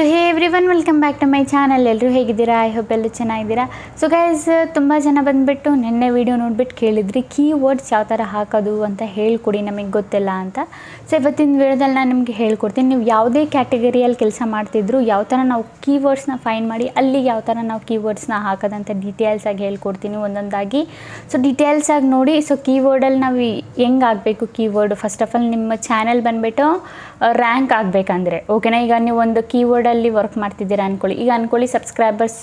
So hey everyone welcome back to my channel ಎಲ್ಲರೂ ಹೇಗಿದ್ದೀರಾ? I hope ಎಲ್ಲರೂ ಚೆನ್ನಾಗಿದ್ದೀರಾ? ಸೊ ಗೈಸ್ ತುಂಬ ಜನ ಬಂದುಬಿಟ್ಟು ನಿನ್ನೆ ವೀಡಿಯೋ ನೋಡ್ಬಿಟ್ಟು ಕೇಳಿದ್ರಿ ಕೀ ವರ್ಡ್ಸ್ ಯಾವ ಥರ ಹಾಕೋದು ಅಂತ ಹೇಳ್ಕೊಡಿ, ನಮಗೆ ಗೊತ್ತಿಲ್ಲ ಅಂತ. ಸೊ ಇವತ್ತಿನ ವಿಡಿಯೋದಲ್ಲಿ ನಾನು ನಿಮಗೆ ಹೇಳ್ಕೊಡ್ತೀನಿ, ನೀವು ಯಾವುದೇ ಕ್ಯಾಟಗರಿಯಲ್ಲಿ ಕೆಲಸ ಮಾಡ್ತಿದ್ರು, ಯಾವ ಥರ ನಾವು ಕೀವರ್ಡ್ಸ್ನ ಫೈನ್ ಮಾಡಿ, ಅಲ್ಲಿಗೆ ಯಾವ ಥರ ನಾವು ಕೀವರ್ಡ್ಸ್ನ ಹಾಕೋದಂತ ಡೀಟೇಲ್ಸಾಗಿ ಹೇಳ್ಕೊಡ್ತೀನಿ ಒಂದೊಂದಾಗಿ. ಸೊ ಡೀಟೇಲ್ಸಾಗಿ ನೋಡಿ ಸೊ ಕೀವರ್ಡಲ್ಲಿ ನಾವು ಹೆಂಗೆ ಆಗಬೇಕು ಕೀವರ್ಡ್ ಫಸ್ಟ್ ಆಫ್ ಆಲ್ ನಿಮ್ಮ ಚಾನೆಲ್ ಬಂದುಬಿಟ್ಟು ರ್ಯಾಂಕ್ ಆಗಬೇಕಂದ್ರೆ ಓಕೆನಾ ಈಗ ನೀವು ಒಂದು ಕೀವರ್ಡಲ್ಲಿ ವರ್ಕ್ ಮಾಡ್ತಿದ್ದೀರಾ ಅಂದ್ಕೊಳ್ಳಿ ಈಗ ಅಂದ್ಕೊಳ್ಳಿ ಸಬ್ಸ್ಕ್ರೈಬರ್ಸ್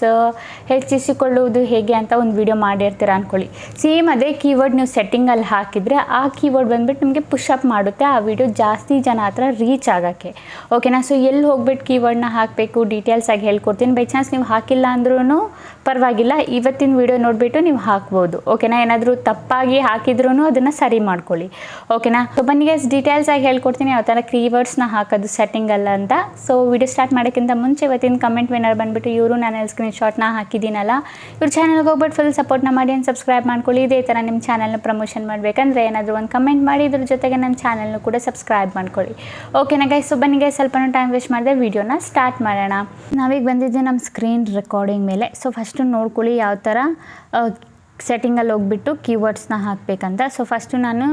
ಹೆಚ್ಚಿಸಿಕೊಳ್ಳುವುದು ಹೇಗೆ ಅಂತ ಒಂದು ವಿಡಿಯೋ ಮಾಡಿರ್ತೀರ ಅಂದ್ಕೊಳ್ಳಿ ಸೇಮ್ ಅದೇ ಕೀವರ್ಡ್ ನೀವು ಸೆಟ್ಟಿಂಗಲ್ಲಿ ಹಾಕಿದರೆ ಆ ಕೀವರ್ಡ್ ಬಂದುಬಿಟ್ಟು ನಿಮಗೆ ಪುಷಪ್ ಮಾಡುತ್ತೆ, ಆ ವಿಡಿಯೋ ಜಾಸ್ತಿ ಜನ ಹತ್ರ ರೀಚ್ ಆಗೋಕ್ಕೆ. ಓಕೆನಾ ಸೊ ಎಲ್ಲಿ ಹೋಗ್ಬಿಟ್ಟು ಕೀವರ್ಡ್ನ ಹಾಕಬೇಕು? ಡೀಟೇಲ್ಸ್ ಆಗಿ ಹೇಳ್ಕೊಡ್ತೀನಿ. ಬೈ ಚಾನ್ಸ್ ನೀವು ಹಾಕಿಲ್ಲ ಅಂದ್ರೂ ಪರವಾಗಿಲ್ಲ, ಇವತ್ತಿನ ವಿಡಿಯೋ ನೋಡಿಬಿಟ್ಟು ನೀವು ಹಾಕ್ಬೋದು ಓಕೆನಾ ಏನಾದರೂ ತಪ್ಪಾಗಿ ಹಾಕಿದ್ರೂ ಅದನ್ನು ಸರಿ ಮಾಡ್ಕೊಳ್ಳಿ ಓಕೆನಾ ಸೊ ಬನ್ನಿ ಗೈಸ್ ಡೀಟೇಲ್ಸ್ ಆಗಿ ಹೇಳ್ಕೊಡ್ತೀನಿ, ಯಾವ ಥರ ಕೀವರ್ಡ್ಸ್ನ ಹಾಕೋದು ಸೆಟ್ಟಿಂಗ್ ಅಲ್ಲ ಅಂತ. ಸೊ ವಿಡಿಯೋ ಸ್ಟಾರ್ಟ್ ಮಾಡೋಕ್ಕಿಂತ ಮುಂಚೆ ಇವತ್ತಿನ ಕಮೆಂಟ್ ವಿನ್ನರ್ ಬಂದುಬಿಟ್ಟು ಇವರು, ನಾನು ಸ್ಕ್ರೀನ್ ಶಾಟ್ನ ಹಾಕಿದ್ದೀನಲ್ಲ. ಇವ್ರ ಚಾನಲ್ಗೆ ಹೋಗ್ಬಿಟ್ಟು ಫುಲ್ ಸಪೋರ್ಟ್ನ ಮಾಡಿ ಅಂತ ಸಬ್ಸ್ಕ್ರೈಬ್ ಮಾಡ್ಕೊಳ್ಳಿ. ಇದೇ ಥರ ನಿಮ್ಮ ಚಾನಲ್ನ ಪ್ರಮೋಷನ್ ಮಾಡಬೇಕಂದ್ರೆ ಏನಾದರೂ ಒಂದು ಕಮೆಂಟ್ ಮಾಡಿ, ಇದ್ರ ಜೊತೆಗೆ ನನ್ನ ಚಾನಲ್ನು ಕೂಡ ಸಬ್ಸ್ಕ್ರೈಬ್ ಮಾಡ್ಕೊಳ್ಳಿ ಓಕೆನಾ ಗೈಸ್ ಸೊ ಬನ್ನಿ ಗೈಸ್ ಸ್ವಲ್ಪ ಟೈಮ್ ವೇಸ್ಟ್ ಮಾಡಿದೆ ವಿಡಿಯೋನ ಸ್ಟಾರ್ಟ್ ಮಾಡೋಣ. ನಾವೀಗ ಬಂದಿದ್ದೆ ನಮ್ಮ ಸ್ಕ್ರೀನ್ ರೆಕಾರ್ಡಿಂಗ್ ಮೇಲೆ. ಸೊ ಫಸ್ಟು ನೋಡ್ಕೊಳ್ಳಿ ಯಾವ ಥರ ಸೆಟ್ಟಿಂಗಲ್ಲಿ ಹೋಗ್ಬಿಟ್ಟು ಕೀವರ್ಡ್ಸ್ನ ಹಾಕಬೇಕಂತ. ಸೊ ಫಸ್ಟು ನಾನು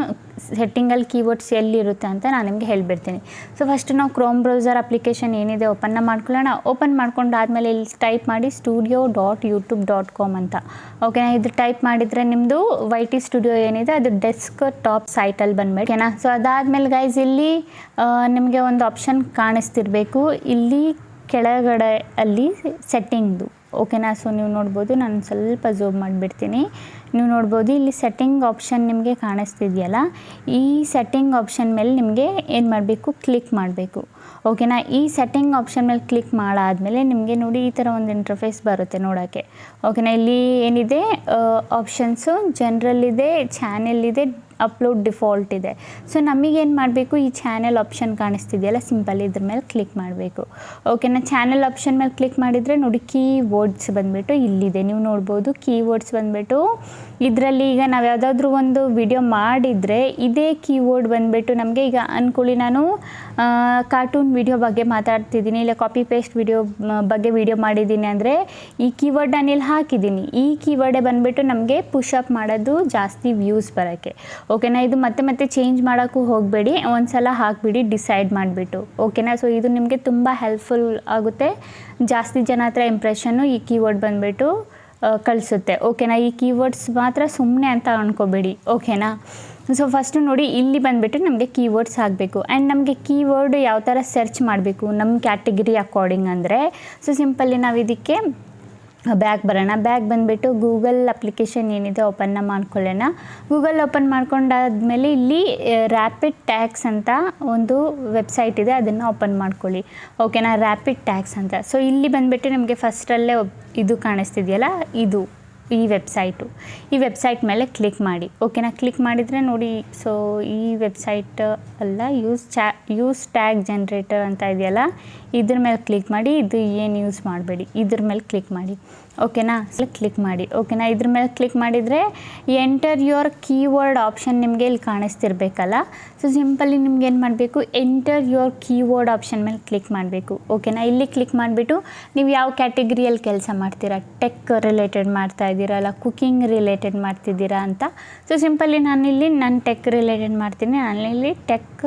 ಸೆಟ್ಟಿಂಗಲ್ಲಿ ಕೀವರ್ಡ್ಸ್ ಎಲ್ಲಿರುತ್ತೆ ಅಂತ ನಾನು ನಿಮಗೆ ಹೇಳಿಬಿಡ್ತೀನಿ. ಸೊ ಫಸ್ಟು ನಾವು ಕ್ರೋಮ್ ಬ್ರೌಸರ್ ಅಪ್ಲಿಕೇಶನ್ ಏನಿದೆ ಓಪನ್ನ ಮಾಡ್ಕೊಳ್ಳೋಣ. ಓಪನ್ ಮಾಡ್ಕೊಂಡಾದ್ಮೇಲೆ ಇಲ್ಲಿ ಟೈಪ್ ಮಾಡಿ studio dot YouTube dot com ಅಂತ. ಓಕೆನಾ ಇದು ಟೈಪ್ ಮಾಡಿದರೆ ನಿಮ್ಮದು ವೈ ಟಿ ಸ್ಟುಡಿಯೋ ಏನಿದೆ, ಅದು ಡೆಸ್ಕ್ ಟಾಪ್ ಸೈಟಲ್ಲಿ ಬಂದ್ಬಿಟ್ಟು ಓಕೆನಾ ಸೊ ಅದಾದಮೇಲೆ ಗೈಸ್ ಇಲ್ಲಿ ನಿಮಗೆ ಒಂದು ಆಪ್ಷನ್ ಕಾಣಿಸ್ತಿರಬೇಕು. ಇಲ್ಲಿ ಕೆಳಗಡೆ ಅಲ್ಲಿ ಸೆಟ್ಟಿಂಗ್ದು ಓಕೆನಾ ಸೊ ನೀವು ನೋಡ್ಬೋದು ನಾನು ಸ್ವಲ್ಪ ಝೂಮ್ ಮಾಡಿಬಿಡ್ತೀನಿ. ನೀವು ನೋಡ್ಬೋದು, ಇಲ್ಲಿ ಸೆಟ್ಟಿಂಗ್ ಆಪ್ಷನ್ ನಿಮಗೆ ಕಾಣಿಸ್ತಿದೆಯಲ್ಲ? ಈ ಸೆಟ್ಟಿಂಗ್ ಆಪ್ಷನ್ ಮೇಲೆ ನಿಮಗೆ ಏನು ಮಾಡಬೇಕು? ಕ್ಲಿಕ್ ಮಾಡಬೇಕು. ಓಕೆನಾ ಈ ಸೆಟ್ಟಿಂಗ್ ಆಪ್ಷನ್ ಮೇಲೆ ಕ್ಲಿಕ್ ಮಾಡಾದಮೇಲೆ ನಿಮಗೆ ನೋಡಿ ಈ ಥರ ಒಂದು ಇಂಟರ್ಫೇಸ್ ಬರುತ್ತೆ ನೋಡೋಕ್ಕೆ ಓಕೆನಾ ಇಲ್ಲಿ ಏನಿದೆ? ಆಪ್ಷನ್ಸು ಜನರಲ್ ಇದೆ ಚಾನೆಲ್ ಇದೆ ಅಪ್ಲೋಡ್ ಡಿಫಾಲ್ಟ್ ಇದೆ. ಸೊ ನಮಗೇನು ಮಾಡಬೇಕು? ಈ ಚಾನೆಲ್ ಆಪ್ಷನ್ ಕಾಣಿಸ್ತಿದೆಯಲ್ಲ ಸಿಂಪಲ್ ಇದ್ರ ಮೇಲೆ ಕ್ಲಿಕ್ ಮಾಡಬೇಕು. ಓಕೆನಾ ಚಾನೆಲ್ ಆಪ್ಷನ್ ಮೇಲೆ ಕ್ಲಿಕ್ ಮಾಡಿದರೆ ನೋಡಿ ಕೀ ವರ್ಡ್ಸ್ ಬಂದುಬಿಟ್ಟು ಇಲ್ಲಿದೆ. ನೀವು ನೋಡ್ಬೋದು ಕೀ ವರ್ಡ್ಸ್ ಬಂದುಬಿಟ್ಟು ಇದರಲ್ಲಿ ಈಗ ನಾವು ಯಾವುದಾದ್ರೂ ಒಂದು ವಿಡಿಯೋ ಮಾಡಿದರೆ ಇದೇ ಕೀವರ್ಡ್ ಬಂದುಬಿಟ್ಟು ನಮಗೆ ಈಗ ಅಂದ್ಕೊಳ್ಳಿ ನಾನು ಕಾರ್ಟೂನ್ ವಿಡಿಯೋ ಬಗ್ಗೆ ಮಾತಾಡ್ತಿದ್ದೀನಿ, ಇಲ್ಲ ಕಾಪಿ ಪೇಸ್ಟ್ ವಿಡಿಯೋ ಬಗ್ಗೆ ವಿಡಿಯೋ ಮಾಡಿದ್ದೀನಿ ಅಂದರೆ ಈ ಕೀವರ್ಡ್ ನಾನು ಇಲ್ಲಿ ಹಾಕಿದ್ದೀನಿ. ಈ ಕೀವರ್ಡೇ ಬಂದುಬಿಟ್ಟು ನಮಗೆ ಪುಷಪ್ ಮಾಡೋದು ಜಾಸ್ತಿ ವ್ಯೂಸ್ ಬರೋಕ್ಕೆ. ಓಕೆನಾ ಇದು ಮತ್ತೆ ಮತ್ತೆ ಚೇಂಜ್ ಮಾಡೋಕ್ಕೂ ಹೋಗಬೇಡಿ. ಒಂದು ಸಲ ಹಾಕಿಬಿಡಿ ಡಿಸೈಡ್ ಮಾಡಿಬಿಟ್ಟು. ಓಕೆನಾ ಸೊ ಇದು ನಿಮಗೆ ತುಂಬ ಹೆಲ್ಪ್ಫುಲ್ ಆಗುತ್ತೆ. ಜಾಸ್ತಿ ಜನ ಹತ್ರ ಇಂಪ್ರೆಷನ್ನು ಈ ಕೀವರ್ಡ್ ಬಂದುಬಿಟ್ಟು. ಕಳಿಸುತ್ತೆ. ಓಕೆನಾ? ಈ ಕೀವರ್ಡ್ಸ್ ಮಾತ್ರ ಸುಮ್ಮನೆ ಅಂತ ಅನ್ಕೋಬೇಡಿ. ಓಕೆನಾ? ಸೊ ಫಸ್ಟು ನೋಡಿ ಇಲ್ಲಿ ಬಂದುಬಿಟ್ಟು ನಮಗೆ ಕೀವರ್ಡ್ಸ್ ಆಗಬೇಕು. ಆ್ಯಂಡ್ ನಮಗೆ ಕೀವರ್ಡ್ ಯಾವ ಥರ ಸರ್ಚ್ ಮಾಡಬೇಕು? ನಮ್ಮ ಕ್ಯಾಟಗರಿ ಅಕಾರ್ಡಿಂಗ್ ಅಂದರೆ ಸೊ ಸಿಂಪಲ್ಲಿ ನಾವು ಇದಕ್ಕೆ ಬ್ಯಾಗ್ ಬರೋಣ. ಬ್ಯಾಗ್ ಬಂದುಬಿಟ್ಟು ಗೂಗಲ್ ಅಪ್ಲಿಕೇಶನ್ ಏನಿದೆ ಓಪನ್ನ ಮಾಡ್ಕೊಳ್ಳೋಣ. ಗೂಗಲ್ ಓಪನ್ ಮಾಡ್ಕೊಂಡಾದ್ಮೇಲೆ ಇಲ್ಲಿ ರ್ಯಾಪಿಡ್ ಟ್ಯಾಕ್ಸ್ ಅಂತ ಒಂದು ವೆಬ್ಸೈಟ್ ಇದೆ, ಅದನ್ನು ಓಪನ್ ಮಾಡ್ಕೊಳ್ಳಿ. ಓಕೆನಾ? ರ್ಯಾಪಿಡ್ ಟ್ಯಾಕ್ಸ್ ಅಂತ. ಸೊ ಇಲ್ಲಿ ಬಂದುಬಿಟ್ಟು ನಮಗೆ ಫಸ್ಟಲ್ಲೇ ಇದು ಕಾಣಿಸ್ತಿದೆಯಲ್ಲ? ಇದು. ಈ ವೆಬ್ಸೈಟು. ಈ ವೆಬ್ಸೈಟ್ ಮೇಲೆ ಕ್ಲಿಕ್ ಮಾಡಿ. ಓಕೆನಾ? ಕ್ಲಿಕ್ ಮಾಡಿದರೆ ನೋಡಿ, ಸೊ ಈ ವೆಬ್ಸೈಟ್ ಅಲ್ಲ, ಯೂಸ್ ಚಾ, ಯೂಸ್ ಟ್ಯಾಗ್ ಜನ್ರೇಟರ್ ಅಂತ ಇದೆಯಲ್ಲ, ಇದ್ರ ಮೇಲೆ ಕ್ಲಿಕ್ ಮಾಡಿ, ಇದು ಏನು ಯೂಸ್ ಮಾಡಬೇಡಿ. ಇದ್ರ ಮೇಲೆ ಕ್ಲಿಕ್ ಮಾಡಿ. ಓಕೆನಾ? ಕ್ಲಿಕ್ ಮಾಡಿ. ಓಕೆನಾ? ಇದ್ರ ಮೇಲೆ ಕ್ಲಿಕ್ ಮಾಡಿದರೆ ಎಂಟರ್ ಯುವರ್ ಕೀವರ್ಡ್ ಆಪ್ಷನ್ ನಿಮಗೆ ಇಲ್ಲಿ ಕಾಣಿಸ್ತಿರ್ಬೇಕಲ್ಲ? ಸೊ ಸಿಂಪಲಿ ನಿಮ್ಗೆ ಏನು ಮಾಡಬೇಕು? ಎಂಟರ್ ಯುವರ್ ಕೀವರ್ಡ್ ಆಪ್ಷನ್ ಮೇಲೆ ಕ್ಲಿಕ್ ಮಾಡಬೇಕು. ಓಕೆನಾ? ಇಲ್ಲಿ ಕ್ಲಿಕ್ ಮಾಡಿಬಿಟ್ಟು ನೀವು ಯಾವ ಕ್ಯಾಟಗರಿಯಲ್ಲಿ ಕೆಲಸ ಮಾಡ್ತೀರಾ? ಟೆಕ್ ರಿಲೇಟೆಡ್ ಮಾಡ್ತಾ ಇದ್ದೀರಾ? ಅಲ್ಲ ಕುಕಿಂಗ್ ರಿಲೇಟೆಡ್ ಮಾಡ್ತಿದ್ದೀರಾ ಅಂತ? ಸೊ ಸಿಂಪಲಿ ನಾನಿಲ್ಲಿ ನಾನು ಟೆಕ್ ರಿಲೇಟೆಡ್ ಮಾಡ್ತೀನಿ. ನಾನಿಲ್ಲಿ ಟೆಕ್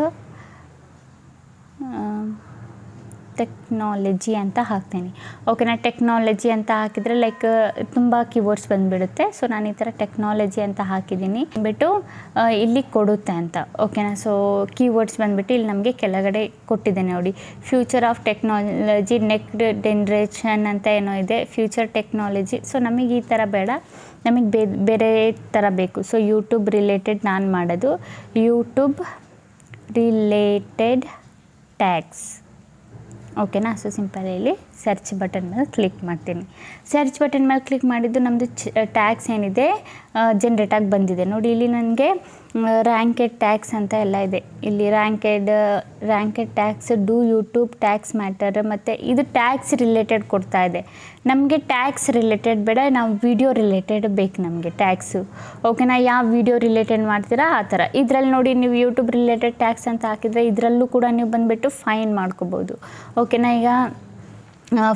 ಟೆಕ್ನಾಲಜಿ ಅಂತ ಹಾಕ್ತೀನಿ. ಓಕೆನಾ ಟೆಕ್ನಾಲಜಿ ಅಂತ ಹಾಕಿದರೆ ಲೈಕ್ ತುಂಬ ಕೀವರ್ಡ್ಸ್ ಬಂದುಬಿಡುತ್ತೆ. ಸೊ ನಾನು ಈ ಥರ ಟೆಕ್ನಾಲಜಿ ಅಂತ ಹಾಕಿದ್ದೀನಿ. ಬಿಟ್ಟು ಇಲ್ಲಿ ಕೊಡುತ್ತೆ ಅಂತ. ಓಕೆನಾ ಸೊ ಕೀವರ್ಡ್ಸ್ ಬಂದುಬಿಟ್ಟು ಇಲ್ಲಿ ನಮಗೆ ಕೆಳಗಡೆ ಕೊಟ್ಟಿದೆ ನೋಡಿ. Future of technology next generation ಅಂತ ಏನೋ ಇದೆ. ಫ್ಯೂಚರ್ ಟೆಕ್ನಾಲಜಿ ಸೊ ನಮಗೆ ಈ ಥರ ಬೇಡ. ನಮಗೆ ಬೇರೆ ಥರ ಬೇಕು. ಸೊ ಯೂಟ್ಯೂಬ್ ರಿಲೇಟೆಡ್ ನಾನು ಮಾಡೋದು. ಯೂಟ್ಯೂಬ್ ರಿಲೇಟೆಡ್ ಟ್ಯಾಕ್ಸ್ ಓಕೆನಾ ಸೊ ಸಿಂಪಲ್ ಇಲ್ಲಿ ಸರ್ಚ್ ಬಟನ್ ಮೇಲೆ ಕ್ಲಿಕ್ ಮಾಡ್ತೀನಿ. ಸರ್ಚ್ ಬಟನ್ ಮೇಲೆ ಕ್ಲಿಕ್ ಮಾಡಿದ್ದು ನಮ್ಮದು ಟ್ಯಾಕ್ಸ್ ಏನಿದೆ ಜನ್ರೇಟಾಗಿ ಬಂದಿದೆ. ನೋಡಿ, ಇಲ್ಲಿ ನನಗೆ ರ್ಯಾಂಕೆಡ್ ಟ್ಯಾಕ್ಸ್ ಅಂತ ಎಲ್ಲ ಇದೆ. ಇಲ್ಲಿ ranked ranked tags do YouTube tags matter ಮತ್ತು ಇದು ಟ್ಯಾಕ್ಸ್ ರಿಲೇಟೆಡ್ ಕೊಡ್ತಾ ಇದೆ. ನಮಗೆ ಟ್ಯಾಕ್ಸ್ ರಿಲೇಟೆಡ್ ಬೇಡ, ನಾವು ವಿಡಿಯೋ ರಿಲೇಟೆಡ್ ಬೇಕು ನಮಗೆ ಟ್ಯಾಕ್ಸು ಓಕೆನಾ ಯಾವ ವಿಡಿಯೋ ರಿಲೇಟೆಡ್ ಮಾಡ್ತೀರಾ, ಆ ಥರ. ಇದರಲ್ಲಿ ನೋಡಿ, ನೀವು ಯೂಟ್ಯೂಬ್ ರಿಲೇಟೆಡ್ ಟ್ಯಾಕ್ಸ್ ಅಂತ ಹಾಕಿದರೆ ಇದರಲ್ಲೂ ಕೂಡ ನೀವು ಬಂದುಬಿಟ್ಟು ಫೈನ್ ಮಾಡ್ಕೋಬೋದು. ಓಕೆನಾ ಈಗ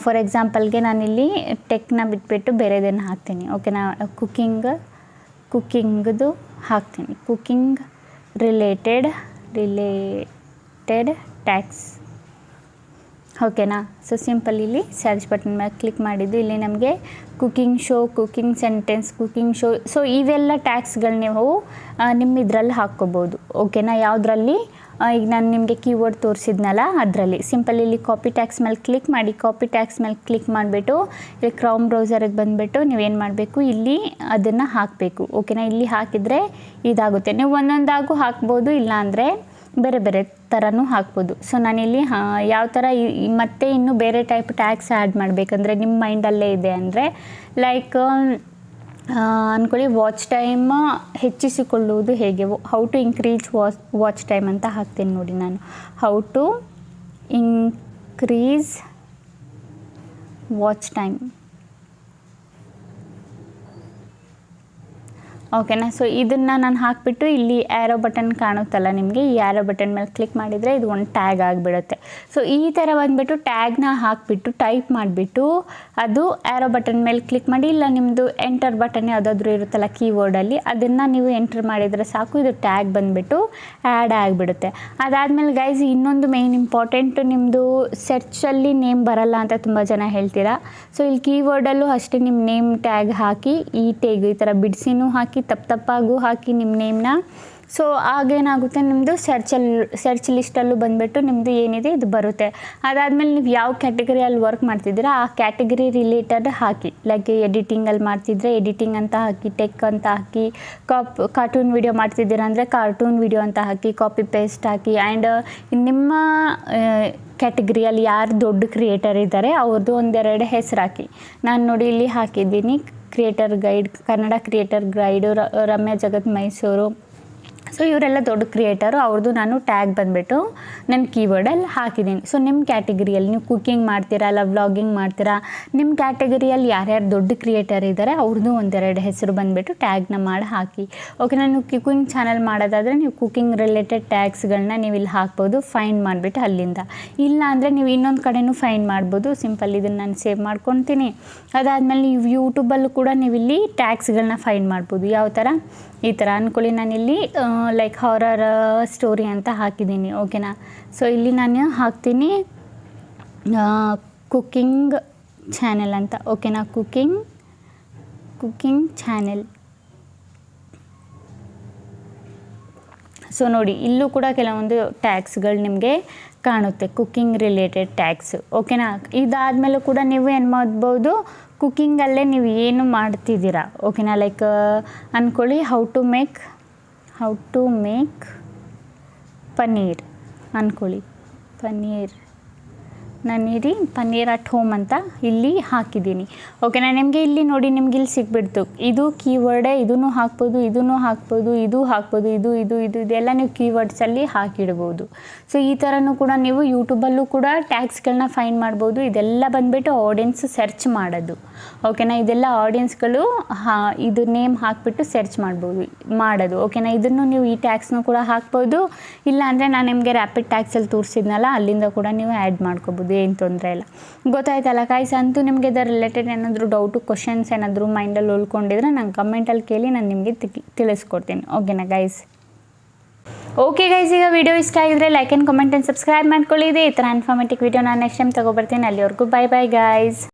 ಫಾರ್ ಎಕ್ಸಾಂಪಲ್ಗೆ ನಾನಿಲ್ಲಿ ಟೆಕ್ನ ಬಿಟ್ಬಿಟ್ಟು ಬೇರೆದನ್ನು ಹಾಕ್ತೀನಿ. ಓಕೆನಾ ಕುಕ್ಕಿಂಗ್ ಕುಕ್ಕಿಂಗ್ದು ಹಾಕ್ತೀನಿ. ಕುಕ್ಕಿಂಗ್ ರಿಲೇಟೆಡ್ ರಿಲೇಟೆಡ್ ಟ್ಯಾಕ್ಸ್ ಓಕೆನಾ ಸೊ ಸಿಂಪಲ್ ಇಲ್ಲಿ ಸರ್ಚ್ ಬಟನ್ ಮೇಲೆ ಕ್ಲಿಕ್ ಮಾಡಿದ್ದು. ಇಲ್ಲಿ ನಮಗೆ cooking show cooking sentence cooking show so ಇವೆಲ್ಲ ಟ್ಯಾಕ್ಸ್ಗಳು ನೀವು ನಿಮ್ಮ ಇದರಲ್ಲಿ ಹಾಕ್ಕೋಬೋದು. ಓಕೆನಾ ಯಾವುದರಲ್ಲಿ? ಈಗ ನಾನು ನಿಮಗೆ ಕೀವರ್ಡ್ ತೋರಿಸಿದ್ನಲ್ಲ ಅದರಲ್ಲಿ. ಸಿಂಪಲ್ ಇಲ್ಲಿ ಕಾಪಿ ಟ್ಯಾಕ್ಸ್ ಮೇಲೆ ಕ್ಲಿಕ್ ಮಾಡಿ ಕಾಪಿ ಟ್ಯಾಕ್ಸ್ ಮೇಲೆ ಕ್ಲಿಕ್ ಮಾಡಿಬಿಟ್ಟು, ಇಲ್ಲಿ ಕ್ರೌಮ್ ಬ್ರೌಸರಿಗೆ ಬಂದುಬಿಟ್ಟು ನೀವೇನು ಮಾಡಬೇಕು? ಇಲ್ಲಿ ಅದನ್ನು ಹಾಕಬೇಕು. ಓಕೆನಾ ಇಲ್ಲಿ ಹಾಕಿದರೆ ಇದಾಗುತ್ತೆ. ನೀವು ಒಂದೊಂದಾಗೂ ಹಾಕ್ಬೋದು ಇಲ್ಲಾಂದರೆ ಬೇರೆ ಬೇರೆ ಥರನೂ ಹಾಕ್ಬೋದು. ಸೊ ನಾನಿಲ್ಲಿ ಯಾವ ಥರ ಮತ್ತೆ ಇನ್ನೂ ಬೇರೆ ಟೈಪ್ ಟ್ಯಾಕ್ಸ್ ಆ್ಯಡ್ ಮಾಡಬೇಕಂದ್ರೆ ನಿಮ್ಮ ಮೈಂಡಲ್ಲೇ ಇದೆ ಅಂದರೆ ಲೈಕ್ ಅಂದ್ಕೊಳ್ಳಿ ವಾಚ್ ಟೈಮ್ ಹೆಚ್ಚಿಸಿಕೊಳ್ಳುವುದು ಹೇಗೆ? How to increase watch watch time ಅಂತ ಹಾಕ್ತೀನಿ ನೋಡಿ ನಾನು. How to increase watch time ಓಕೆನಾ? ಸೊ ಇದನ್ನು ನಾನು ಹಾಕಿಬಿಟ್ಟು ಇಲ್ಲಿ ಆ್ಯರೋ ಬಟನ್ ಕಾಣುತ್ತಲ್ಲ ನಿಮಗೆ? ಈ ಆ್ಯರೋ ಬಟನ್ ಮೇಲೆ ಕ್ಲಿಕ್ ಮಾಡಿದರೆ ಇದು ಒಂದು ಟ್ಯಾಗ್ ಆಗಿಬಿಡುತ್ತೆ. ಸೊ ಈ ಥರ ಬಂದುಬಿಟ್ಟು ಟ್ಯಾಗ್ನ ಹಾಕಿಬಿಟ್ಟು ಟೈಪ್ ಮಾಡಿಬಿಟ್ಟು ಅದು ಆ್ಯರೋ ಬಟನ್ ಮೇಲೆ ಕ್ಲಿಕ್ ಮಾಡಿ, ಇಲ್ಲ ನಿಮ್ಮದು ಎಂಟರ್ ಬಟನ್ ಯಾವುದಾದ್ರೂ ಇರುತ್ತಲ್ಲ ಕೀಬೋರ್ಡಲ್ಲಿ ಅದನ್ನು ನೀವು ಎಂಟರ್ ಮಾಡಿದರೆ ಸಾಕು. ಇದು ಟ್ಯಾಗ್ ಬಂದುಬಿಟ್ಟು ಆ್ಯಡ್ ಆಗಿಬಿಡುತ್ತೆ. ಅದಾದಮೇಲೆ ಗೈಸ್ ಇನ್ನೊಂದು ಮೇನ್ ಇಂಪಾರ್ಟೆಂಟ್ ನಿಮ್ಮದು ಸರ್ಚಲ್ಲಿ ನೇಮ್ ಬರಲ್ಲ ಅಂತ ತುಂಬ ಜನ ಹೇಳ್ತೀರಾ? ಸೊ ಇಲ್ಲಿ ಕೀಬೋರ್ಡಲ್ಲೂ ಅಷ್ಟೇ ನಿಮ್ಮ ನೇಮ್ ಟ್ಯಾಗ್ ಹಾಕಿ, ಈ ಟೇಗ್ ಈ ಥರ ಬಿಡಿಸಿನೂ ಹಾಕಿ ತಪ್ಪು ತಪ್ಪಾಗೂ ಹಾಕಿ ನಿಮ್ಮ ನೇಮ್ನ ಸೊ ಆಗೇನಾಗುತ್ತೆ? ನಿಮ್ಮದು ಸರ್ಚಲ್ಲಿ ಸರ್ಚ್ ಲಿಸ್ಟಲ್ಲೂ ಬಂದುಬಿಟ್ಟು ನಿಮ್ಮದು ಏನಿದೆ, ಇದು ಬರುತ್ತೆ. ಅದಾದಮೇಲೆ ನೀವು ಯಾವ ಕ್ಯಾಟಗರಿಯಲ್ಲಿ ವರ್ಕ್ ಮಾಡ್ತಿದ್ದೀರಾ, ಆ ಕ್ಯಾಟಗರಿ ರಿಲೇಟೆಡ್ ಹಾಕಿ. ಲೈಕ್ ಎಡಿಟಿಂಗಲ್ಲಿ ಮಾಡ್ತಿದ್ರೆ ಎಡಿಟಿಂಗ್ ಅಂತ ಹಾಕಿ ಟೆಕ್ ಅಂತ ಹಾಕಿ ಕಾಪ್ ಕಾರ್ಟೂನ್ ವಿಡಿಯೋ ಮಾಡ್ತಿದ್ದೀರಾ ಅಂದರೆ ಕಾರ್ಟೂನ್ ವಿಡಿಯೋ ಅಂತ ಹಾಕಿ ಕಾಪಿ ಪೇಸ್ಟ್ ಹಾಕಿ ಆ್ಯಂಡ್ ನಿಮ್ಮ ಕ್ಯಾಟಗರಿಯಲ್ಲಿ ಯಾರು ದೊಡ್ಡ ಕ್ರಿಯೇಟರ್ ಇದ್ದಾರೆ ಅವ್ರದ್ದು ಒಂದೆರಡು ಹೆಸರು ಹಾಕಿ. ನಾನು ನೋಡಿ ಇಲ್ಲಿ ಹಾಕಿದ್ದೀನಿ creator guide Kannada creator guide Ramya Jagat Mysuru. So ಇವರೆಲ್ಲ ದೊಡ್ಡ ಕ್ರಿಯೇಟರು ಅವ್ರದ್ದು ನಾನು ಟ್ಯಾಗ್ ಬಂದುಬಿಟ್ಟು ನನ್ನ ಕೀಬೋರ್ಡಲ್ಲಿ ಹಾಕಿದ್ದೀನಿ ಸೊ ನಿಮ್ಮ ಕ್ಯಾಟಗರಿಯಲ್ಲಿ ನೀವು ಕುಕ್ಕಿಂಗ್ ಮಾಡ್ತೀರಾ, ಇಲ್ಲ ವ್ಲಾಗಿಂಗ್ ಮಾಡ್ತೀರಾ ನಿಮ್ಮ ಕ್ಯಾಟಗರಿಯಲ್ಲಿ ಯಾರ್ಯಾರು ದೊಡ್ಡ ಕ್ರಿಯೇಟರ್ ಇದ್ದಾರೆ ಅವ್ರದ್ದು ಒಂದೆರಡು ಹೆಸರು ಬಂದುಬಿಟ್ಟು ಟ್ಯಾಗ್ನ ಮಾಡಿ ಹಾಕಿ. ಓಕೆ ನಾನು ಕುಕ್ಕಿಂಗ್ ಚಾನಲ್ ಮಾಡೋದಾದರೆ ನೀವು ಕುಕ್ಕಿಂಗ್ ರಿಲೇಟೆಡ್ ಟ್ಯಾಗ್ಸ್ಗಳನ್ನ ನೀವು ಇಲ್ಲಿ ಹಾಕ್ಬೋದು ಫೈಂಡ್ ಮಾಡಿಬಿಟ್ಟು ಅಲ್ಲಿಂದ. ಇಲ್ಲ ಅಂದರೆ ನೀವು ಇನ್ನೊಂದು ಕಡೆನೂ ಫೈಂಡ್ ಮಾಡ್ಬೋದು, ಸಿಂಪಲ್ ಇದನ್ನು ನಾನು ಸೇವ್ ಮಾಡ್ಕೊತೀನಿ. ಅದಾದಮೇಲೆ ನೀವು ಯೂಟ್ಯೂಬಲ್ಲೂ ಕೂಡ ನೀವು ಇಲ್ಲಿ ಟ್ಯಾಗ್ಸ್ಗಳನ್ನ ಫೈಂಡ್ ಮಾಡ್ಬೋದು. ಯಾವ ಥರ ಈ ಥರ ಅಂದ್ಕೊಳ್ಳಿ ನಾನಿಲ್ಲಿ ಲೈಕ್ ಹಾರರ್ ಸ್ಟೋರಿ ಅಂತ ಹಾಕಿದ್ದೀನಿ ಓಕೆನಾ ಸೊ ಇಲ್ಲಿ ನಾನು ಹಾಕ್ತೀನಿ ಕುಕ್ಕಿಂಗ್ ಚಾನೆಲ್ ಅಂತ ಓಕೆನಾ ಕುಕ್ಕಿಂಗ್ ಕುಕ್ಕಿಂಗ್ ಚಾನೆಲ್ ಸೊ ನೋಡಿ, ಇಲ್ಲೂ ಕೂಡ ಕೆಲವೊಂದು ಟ್ಯಾಕ್ಸ್ಗಳು ನಿಮಗೆ ಕಾಣುತ್ತೆ ಕುಕ್ಕಿಂಗ್ ರಿಲೇಟೆಡ್ ಟ್ಯಾಕ್ಸ್ ಓಕೆನಾ ಇದಾದಮೇಲೂ ಕೂಡ ನೀವು ಏನು ಮಾಡ್ಬೋದು ಕುಕ್ಕಿಂಗಲ್ಲೇ ನೀವು ಏನು ಮಾಡ್ತಿದ್ದೀರಾ ಓಕೆನಾ ಲೈಕ್ ಅಂದ್ಕೊಳ್ಳಿ how to make how to make paneer ಅಂದ್ಕೊಳ್ಳಿ ಪನ್ನೀರ್ ನಾನಿರಿ ಪನ್ನೀರ್ ಅಟ್ ಹೋಮ್ ಅಂತ ಇಲ್ಲಿ ಹಾಕಿದ್ದೀನಿ. ಓಕೆನಾ ನಿಮಗೆ ಇಲ್ಲಿ ನೋಡಿ ನಿಮ್ಗೆ ಇಲ್ಲಿ ಸಿಕ್ಬಿಡ್ತು ಇದು ಕೀವರ್ಡೇ ಇದನ್ನು ಹಾಕ್ಬೋದು ಇದನ್ನು ಹಾಕ್ಬೋದು, ಇದು ಹಾಕ್ಬೋದು, ಇದು ಇದು ಇದು, ಇದೆಲ್ಲ ನೀವು ಕೀವರ್ಡ್ಸಲ್ಲಿ ಹಾಕಿಡ್ಬೋದು. ಸೊ ಈ ಥರನೂ ಕೂಡ ನೀವು ಯೂಟ್ಯೂಬಲ್ಲೂ ಕೂಡ ಟ್ಯಾಗ್ಸ್ಗಳನ್ನ ಫೈನ್ ಮಾಡ್ಬೋದು. ಇದೆಲ್ಲ ಬಂದುಬಿಟ್ಟು ಆಡಿಯನ್ಸ್ ಸರ್ಚ್ ಮಾಡೋದು. ಓಕೆನಾ ಇದೆಲ್ಲ ಆಡಿಯನ್ಸ್ಗಳು ಹಾ, ಇದು ನೇಮ್ ಹಾಕಿಬಿಟ್ಟು ಸರ್ಚ್ ಮಾಡ್ಬೋದು, ಮಾಡೋದು. ಓಕೆನಾ ಇದನ್ನು ನೀವು ಈ ಟ್ಯಾಕ್ಸ್ನು ಕೂಡ ಹಾಕ್ಬೋದು. ಇಲ್ಲ ಅಂದರೆ ನಾನು ನಿಮಗೆ ರ್ಯಾಪಿಡ್ ಟ್ಯಾಕ್ಸಲ್ಲಿ ತೋರಿಸಿದ್ನಲ್ಲ, ಅಲ್ಲಿಂದ ಕೂಡ ನೀವು ಆ್ಯಡ್ ಮಾಡ್ಕೋಬೋದು. ಏನು ತೊಂದರೆ ಇಲ್ಲ. ಗೊತ್ತಾಯ್ತಲ್ಲ ಕಾಯ್ಸ್ ಅಂತೂ ನಿಮಗೆ ಇದರ ರಿಲೇಟೆಡ್ ಏನಾದರೂ ಡೌಟು ಕ್ವಶನ್ಸ್ ಏನಾದರೂ ಮೈಂಡಲ್ಲಿ ಉಳ್ಕೊಂಡಿದ್ರೆ ನಾನು ಕಮೆಂಟಲ್ಲಿ ಕೇಳಿ ನಾನು ನಿಮಗೆ ತಿಳಿಸ್ಕೊಡ್ತೀನಿ. ಓಕೆನಾ ಗೈಸ್ ಓಕೆ ಗೈಸ್ ಈಗ ವಿಡಿಯೋ ಇಷ್ಟ ಆಗಿದ್ರೆ like and comment and subscribe ಮಾಡ್ಕೊಳ್ಳಿ. ಇದೆ ಈ ಥರ ಇನ್ಫಾರ್ಮೇಟಿವ್ ವಿಡಿಯೋ ನಾನು ನೆಕ್ಸ್ಟ್ ಟೈಮ್ ತೊಗೊಬರ್ತೀನಿ. ಅಲ್ಲಿವರೆಗೂ ಬೈ ಬೈ ಗೈಸ್